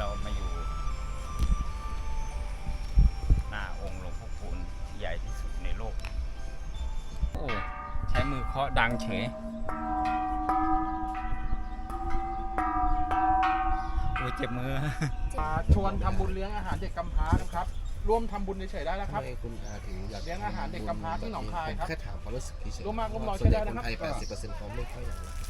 เรามาอยู่ หน้าองค์หลวงพ่อคูณที่ใหญ่ที่สุดในโลก โอ้ใช้มือเคาะดังเฉยโอ้ยเจ็บมือ มาชวนทำบุญเลี้ยงอาหารเด็กกำพร้านะครับ ร่วมทำบุญเฉยๆได้นะคทำรับ ไมคุณอาถึงอยากเลี้ยงอาหารเด็กกำพร้าที่หนองคายครับผมแค่ถามความรู้สึกเฉยๆร่วมมากร่วมน้อยส่วนใหญ่ใช้ได้นะครับคนไทยแปดสิบเปอร์เซ็นต์เขาไม่ค่อยอยากรับ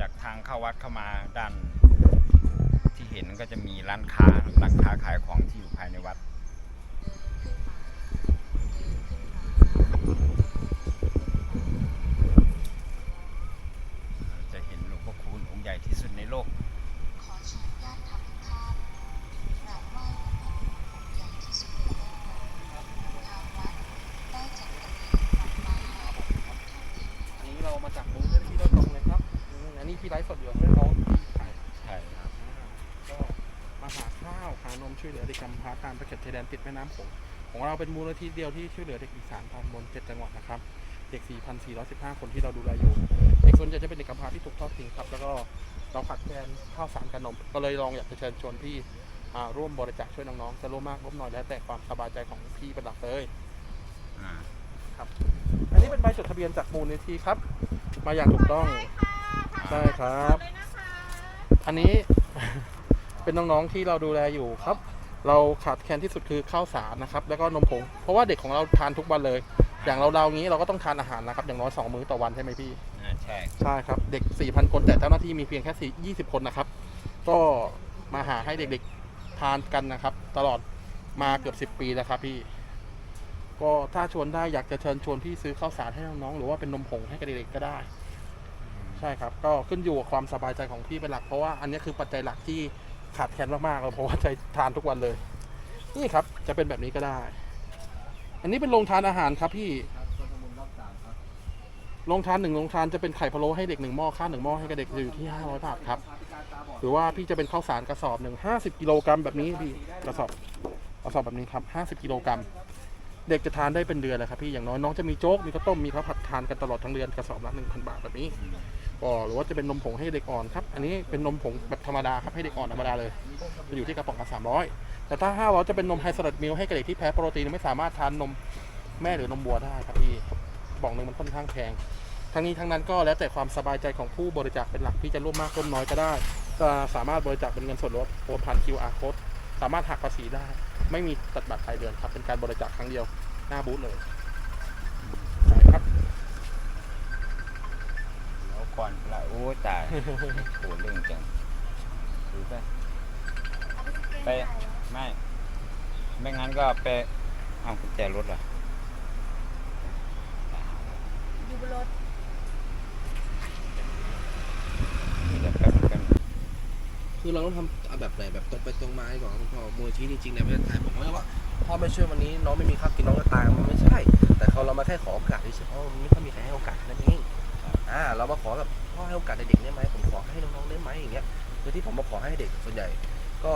จากทางเข้าวัดเข้ามาด้าน ที่เห็นก็จะมีร้านค้าร้านค้าขายของที่อยู่ภายในวัด จะเห็นหลวงพ่อคูณองค์ใหญ่ที่สุดในโลก ขอเชิญญาติธรรมทุกท่านกราบไหว้พระพุทธรูปใหญ่ที่สุดในโลกทางวัดได้จัดเตรียมดอกไม้ทูบเทียน อันนี้เรามาจากมูลนิธิโดยตรงเลยครับอืมอันนี้พี่ไลฟ์สดอยู่เพื่อนน้องที่ขาย ใช่ครับ ก็มา หาข้าวหานมช่วยเหลือเด็กกำพร้าตามประเข็ดชายแดนติดแม่น้ำโขงของเราเป็นมูลนิธิเดียวที่ช่วยเหลือเด็กอีสานตอนบนเจ็ดจังหวัดนะครับเด็ก 4,415 คนที่เราดูแลอยู่เด็กส่วนใหญ่จะเป็นเด็กกำพร้าที่ถูกทอดทิ้งครับ แล้วก็เราขาดแคลนข้าวสารกับนม ก็เลยลองอยากจะเชิญชวนพี่อ่าร่วมบริจาคช่วยน้องๆจะร่วมมากร่วมน้อยแล้วแต่ความสบายใจของพี่เป็นหลักเลยอ่าอันนี้เป็นใบจดทะเบียนจากมูลนิธิครับ มาอย่างถูกต้องใช่ครับ อันนี้ เป็นน้องๆที่เราดูแลอยู่ครับ เราขาดแคลนที่สุดคือข้าวสารนะครับ แล้วก็นมผง เพราะว่าเด็กของเราทานทุกวันเลย อย่างเราเราๆงี้เราก็ต้องทานอาหารนะครับอย่างน้อยสองมื้อต่อวันใช่ไหมพี่ อ่าใช่ใช่ครับ เด็ก 4,000 คนแต่เจ้าหน้าที่มีเพียงแค่ 4 20 คนนะครับ ก็มาหาให้เด็กๆทานกันนะครับ ตลอดมาเกือบ 10 ปีแล้วครับพี่ ก็ถ้าชวนได้อยากจะเชิญชวนพี่ซื้อข้าวสารให้น้องๆหรือว่าเป็นนมผงให้กับเด็กๆก็ได้ ใช่ครับ ก็ขึ้นอยู่กับความสบายใจของพี่เป็นหลัก เพราะว่าอันนี้คือปัจจัยหลักที่ ขาดแคลนมากๆเลยเพราะว่าใจทานทุกวันเลย นี่ครับจะเป็นแบบนี้ก็ได้ อันนี้เป็นโรงทานอาหารครับพี่โรงทานหนึ่งโรงทานจะเป็นไข่พะโล้ให้เด็กหนึ่งหม้อข้าวหนึ่งหม้อให้กับเด็กอยู่ที่ห้าร้อยบาทครับหรือว่าพี่จะเป็นข้าวสารกระสอบหนึ่งห้าสิบกิโลกรัมแบบนี้พี่กระสอบกระสอบแบบนี้ครับห้าสิบกิโลกรัมเด็กจะทานได้เป็นเดือนเลยครับพี่อย่างน้อยน้องจะมีโจ๊กมีข้าวต้มมีข้าวผัดทานกันตลอดทั้งเดือนกระสอบละหนึ่งพันบาทแบบนี้ ก็หรือว่าจะเป็นนมผงให้เด็กอ่อนครับ อันนี้เป็นนมผงแบบธรรมดาครับให้เด็กอ่อนธรรมดาเลย จะอยู่ที่กระป๋องละสามร้อยแต่ถ้าห้าร้อยจะเป็นนมไฮสลัดมิลให้กับเด็กที่แพ้โปรตีนไม่สามารถทานนมแม่หรือนมวัวได้ครับพี่กระป๋องหนึ่งมันค่อนข้างแพงทั้งนี้ทั้งนั้นก็แล้วแต่ความสบายใจของผู้บริจาคเป็นหลักพี่จะร่วมมากร่วมน้อยก็ได้จะสามารถบริจาคเป็นเงินส่วนลดโอนผ่าน QR code สามารถหักภาษีได้ ไม่มีตัดบัตรรายเดือนครับเป็นการบริจาคครั้งเดียวหน้าบูธเลยใช่ครับ แล้วก่ อนละโอ้ตาย โหเรื่องจังดูไป ไป ไม่ ไม่งั้นก็ไป เอากุญแจรถล่ะอยู่บนรถเดี๋ยวแป๊บนึงคือเราต้องทำเอาแบบไหนแบบตรงไปตรงมาดีกว่าครับคุณพ่อมวยชี้จริงๆในประเทศไทยผมไม่ได้ว่าพ่อไม่ช่วยวันนี้น้องไม่มีข้าวกินน้องจะตายมันไม่ใช่ แต่เขาเรามาแค่ขอโอกาสเฉยๆเพราะมันไม่ค่อยมีใครให้โอกาสนั่นเองอ่าเรามาขอแบบ พ่อให้โอกาสเด็กๆได้ไหมผมขอให้น้องๆได้ไหมอย่างเงี้ยโดยที่ผมมาขอให้เด็กส่วนใหญ่ ก็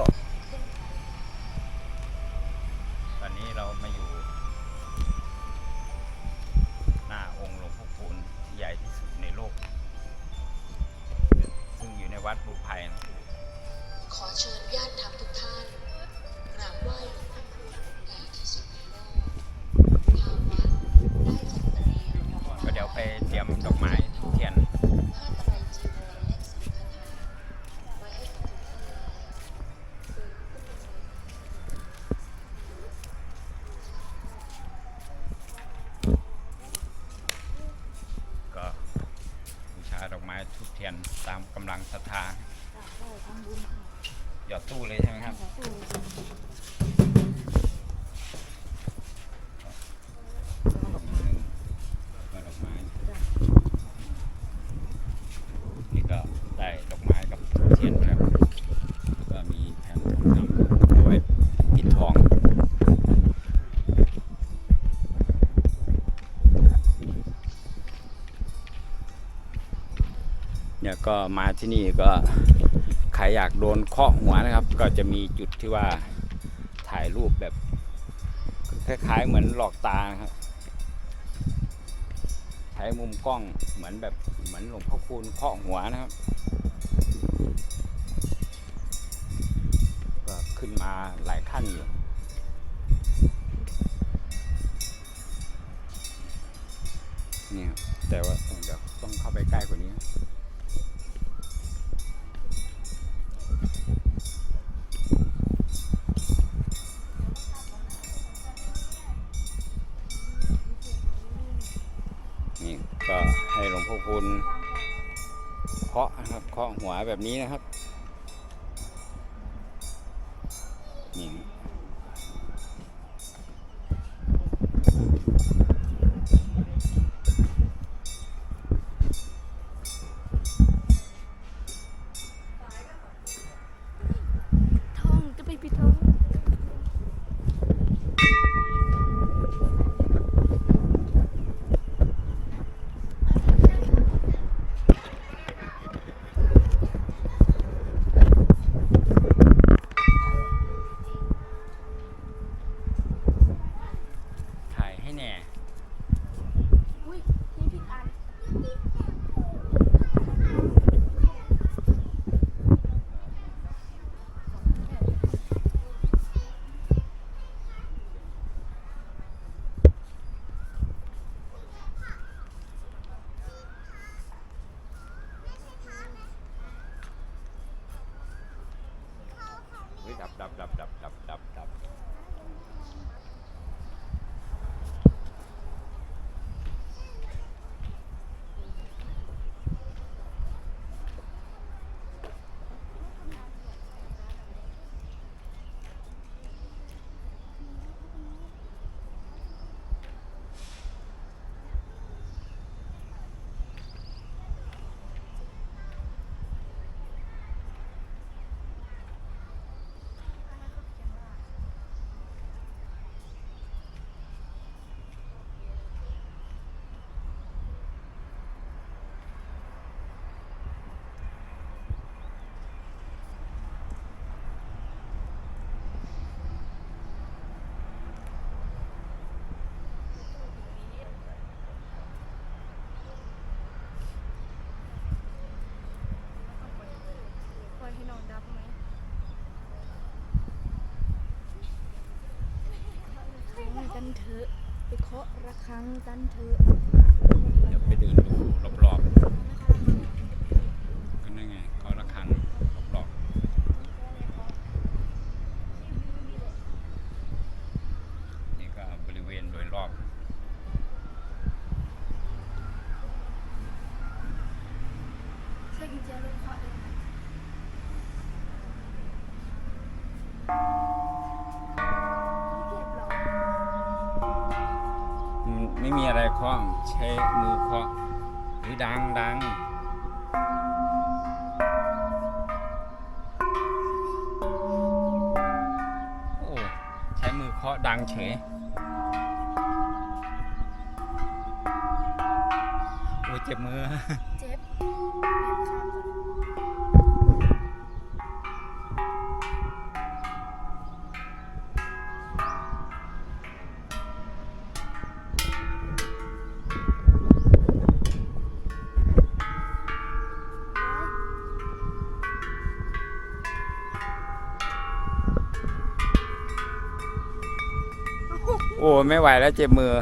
ทียนตามกำลังศรัทธาหยอดตู้เลยใช่ไหมครับ ตู้ มาที่นี่ก็ใครอยากโดนเคาะหัวนะครับ ก็จะมีจุดที่ว่าถ่ายรูปแบบคล้ายๆเหมือนหลอกตาครับ ใช้มุมกล้องเหมือนแบบเหมือนหลวงพ่อคูณเคาะหัวนะครับก็ขึ้นมาหลายขั้นอยู่นี่ครับแต่ว่าเดี๋ยวต้องเข้าไปใกล้กว่านี้ พ่อคุณเคาะนะครับเคาะหัวแบบนี้นะครับนี่ Yeah. เถอะไปเคาะระฆังกันเถอะเดี๋ยวไปเดินดูรอบๆก็นั่นไงเขาะระคังรอบๆนี่ก็บริเวณโดยรอบใช่กุญแจรถเคาะเลยค่ะเก็บหรอ อืม ไม่มีองใช้มือเคาะหรือดังดังโอ้ใช้มือเคาะดังเฉยโอ้เจ็บมือ ไม่ไหวแล้วเจ็บมือ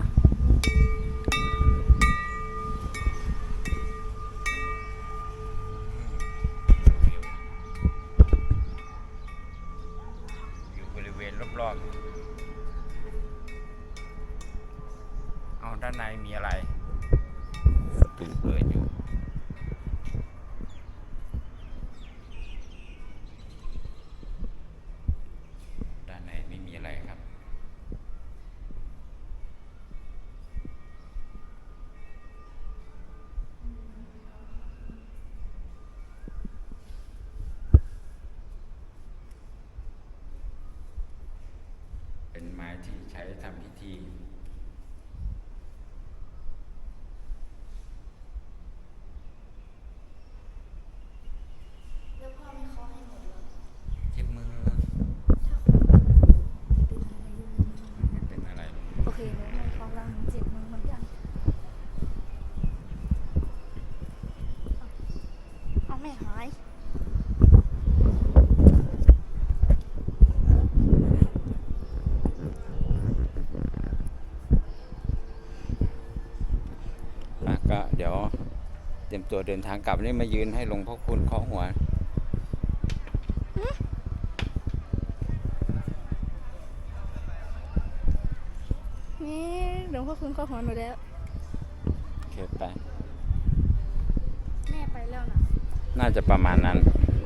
ไม่เป็นอะไรโอเคหนูไม่เคาะแล้วหนูเจ็บมือเหมือนกันเอาเอาไม่หาย อะก็เดี๋ยวเตรียมตัวเดินทางกลับนี่มายืนให้หลวงพ่อคุณเคาะหัวนี่หลวงพ่อคุณเข้าหัวหนูแล้วโอเคไปแม่ไปแล้วนะน่าจะประมาณนั้นนี่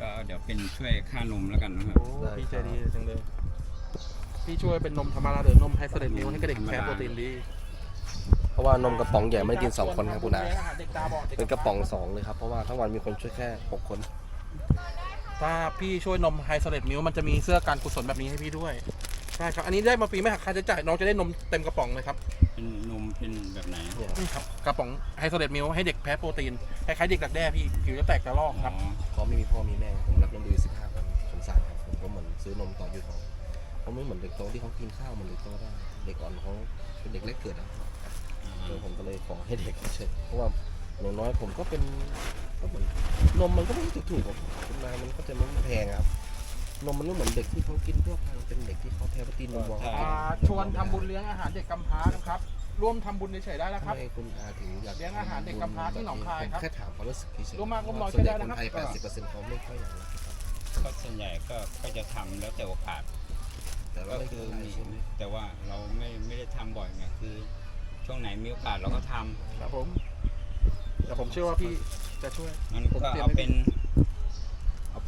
ก็เดี๋ยวเป็นช่วยค่านมแล้วกันนะครับ โอ้พี่ใจดีจังเลย พี่ช่วยเป็นนมธรรมดาหรือนมไฮโซเลตมิลให้กับเด็กแพ้โปรตีนดี เพราะว่านมกระป๋องใหญ่ไม่ได้กินสองคนครับคุณอาเด็กตาบอดด็เป็นกระป๋องสองเลยครับ เพราะว่าทั้งวันมีคนช่วยแค่หกคน ถ้าพี่ช่วยนมไฮโซเลตมิลมันจะมีเสื้อการกุศลแบบนี้ให้พี่ด้วยใช่ครับ อันนี้ได้มาฟรีไม่หักค่าใช้จ่ายน้องจะได้นมเต็มกระป๋องเลยครับเป็นนมเป็นแบบไหนเนี่ยนี่ครับกระป๋องไฮโซเลตมิลให้เด็กแพ้โปรตีนคล้ายๆเด็กดักแด้พี่ผิวจะแตกกระลอกครับอ๋อเขาไม่มีพ่อมีแม่ผมรับเงินเดือนสิบห้าพันสงสารครับผมก็เหมือนซื้อนมต่ออยู่เขาเขาไม่เหมือนเด็กโตที่เขากินข้าวเหมือนเด็กโตได้เด็กอ่อนเขาเป็นเด็กเล็กเกิดอะเออผมก็เลยขอให้เด็กเฉยเพราะว่าอย่างน้อยผมก็เป็นก็เหมือนนมมันก็ไม่ได้ถูกๆหรอกขึ้นมามันก็จะไม่แพงอะครับ นมมันไม่เหมือนเด็กที่เขากินทั่วไปเป็นเด็กที่เขาแพ้โปรตีนนมวัวเขากินอ่าชวนทำบุญเลี้ยงอาหารเด็กกำพร้านะครับ ร่วมทำบุญเฉยๆได้นะครับทำไมคุณอาถึงอยากเลี้ยงอาหารเด็กกำพร้าที่หนองคายครับผมแค่ถามความรู้สึกเฉยๆร่วมมากร่วมน้อยส่วนใหญ่ก็คได้นนะครับไทยแปดสิบเปอร์เซ็นต์เขาไม่ค่อยอยากรับครับก็ส่วนใหญ่ก็ก็จะทำแล้วแต่โอกาสแต่ว่าก็ไม่คืคืออมีใช่ไหมแต่ว่าเราไม่ไม่ได้ทำบ่อยไงคือ ช่วงไหนมีโอกาสเราก็ทำครับผม แต่ผมเชื่อว่าพี่จะช่วย มันผมก็เตรียมเอาให้เป็น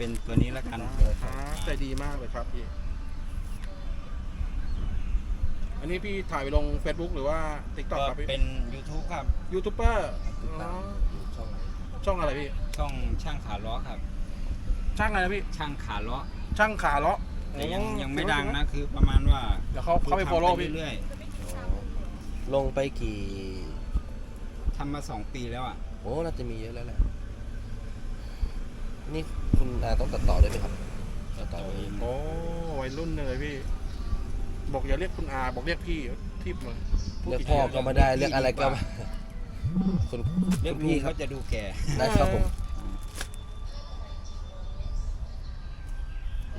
เอาเป็นตัวนี้แล้วกันครับใจดีมากเลยครับพี่ อันนี้พี่ถ่ายไปลง Facebook หรือว่า TikTok ก็ครับพี่เป็น YouTube ครับ ยูทูบเบอร์ติดตามช่องไหนช่องอะไรพี่ ช่องช่างขาล้อครับ ช่างอะไรนะพี่ ช่างขาล้อช่างขาเลาะแต่ยังอ๋อยังไม่ดังนะคือประมาณว่าเดี๋ยวเขาเข้าไปโฟโล่พี่เรื่อยอ๋อลงไปกี่ ๆทำมาสองปีแล้วอะ โอ้น่าจะมีเยอะแล้วแหละ นี่คุณอาต้องตัดต่อด้วยไหมครับตัดต่อเองโอ้วัยรุ่นเลยพี่ บอกอย่าเรียกคุณอาบอกเรียกพี่ทิพเลยพูดเรียกกี่พ่อทีก็ไม่ได้เรียกอะไรก็ไม่คุณเรียกคุณลุพี่งครัเขาบจะดูแก่ได้ครับผม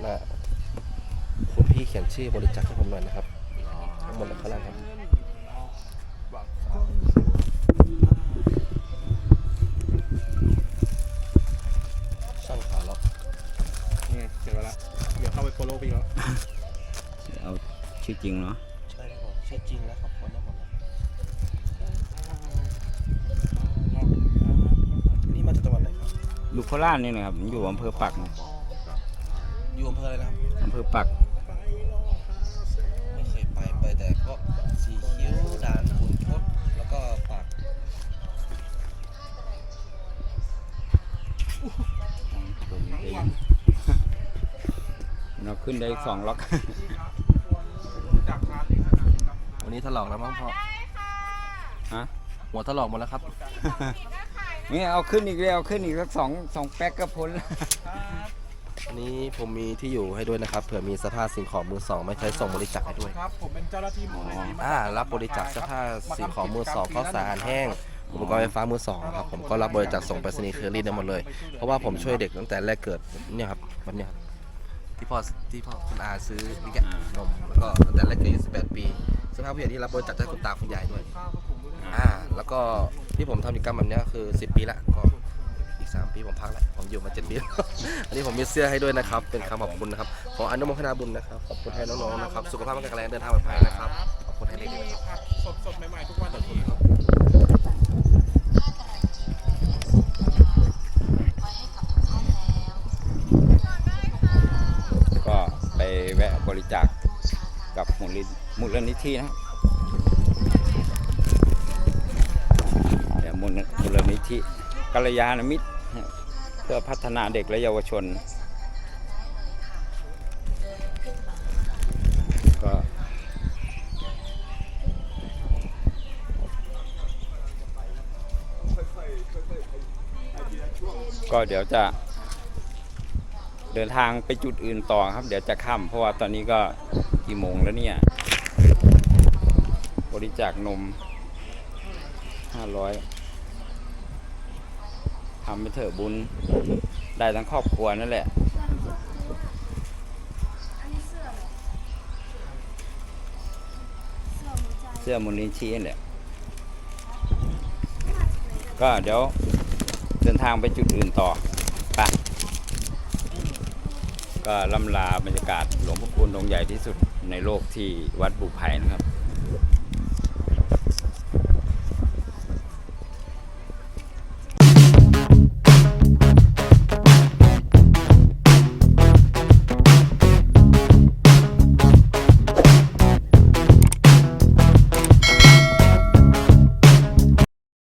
นะคุณพี่เขียนชื่อบริจาคให้ผมหน่อยนะครับข้างบนและข้างล่างครับ ชื่อจริงเนาะใช่ครับผมชื่อจริงแล้วครับคนนั้นหมดแล้วนี่มาจากจังหวัดไหนครับอยู่โคราชนี่นะครับอยู่อำเภอปักนะอยู่อำเภออะไรนะครับ อำเภอปักไม่เคยไปไปแต่พวกสีคิ้วด่านขุนทดแล้วก็ปากเราขึ้นได้อีกสองล็อกจากทานเอง นะครับวันนี้ถลอกแล้วมั้งพ่อฮะหัวถลอกหมดแล้วครับ นี่เอาขึ้นอีกเลยเอาขึ้นอีกสักสองสองแป๊กก็พ้นแล้วอันนี้ผมมีที่อยู่ให้ด้วยนะครับเผื่อมีเสภาพสิ่งของมือสองไม่ใช้ส่งบริจาคให้ด้วยครับผมเป็นเจ้าหน้าที่มูลนิธิอ่ารับบริจาคเสื้อผ้าสิ่งของมือสองข้าวสารแห้งอุปกรณ์ไฟฟ้ามือสองครับผมก็รับบริจาคส่งไปรษณีย์เคอรี่ได้หมดเลย เพราะว่าผมช่วยเด็กตั้งแต่แรกเกิดเนี่ยครับแบบเนี้ยครับ ที่พ่อที่พ่อคุณอาซื้อนี่แกนมแล้วก็ตั้งแต่แรกเกิดอายุ18 ปีสื้อผ้าผู้ใหญ่ที่รับบริจาคให้คุณตาคุณยายด้วย อ่า แล้วก็ที่ผมทำกิจกรรมแบบเนี้ยคือ 10 ปีละก็อีก 3 ปีผมพักละผมอยู่มา 7 ปีอันนี้ผมมีเสื้อให้ด้วยนะครับ เป็นคำขอบคุณนะครับ ขออนุโมทนาบุญนะครับ ขอบคุณให้น้องๆนะครับ สุขภาพแข็งแรงเดินทางปลอดภัยนะครับ ขอบคุณให้นี่เด็กๆนะครับ ผักสดสดๆใหม่ๆทุกวันนะพี่ผ้ากระจิตไว้ให้กับทุกท่านแล้ว ก็ไปแวะบริจาค บูชาการ กับมู ลมูลนิธินะเดี๋ยวมูลมูลนิธิกัลยาณมิตร เพื่อพัฒนาเด็กและเยาวชน ก็ก็เดี๋ยวจะ เดินทางไปจุดอื่นต่อครับ เดี๋ยวจะค่ำเพราะว่าตอนนี้ก็กี่โมงแล้วเนี่ย บริจาคนม500ทำไปเถอะบุญได้ทั้งครอบครัวนั่นแหละเสื้อเหรอเสื้อหัวใจเสื้อมูลนิธินี่แหละ ก็เดี๋ยวเดินทางไปจุดอื่นต่อ ไป ก็ล่ำลาบรรยากาศหลวงพ่อคูณองค์ใหญ่ที่สุดในโลกที่วัดบุไผ่นะครับ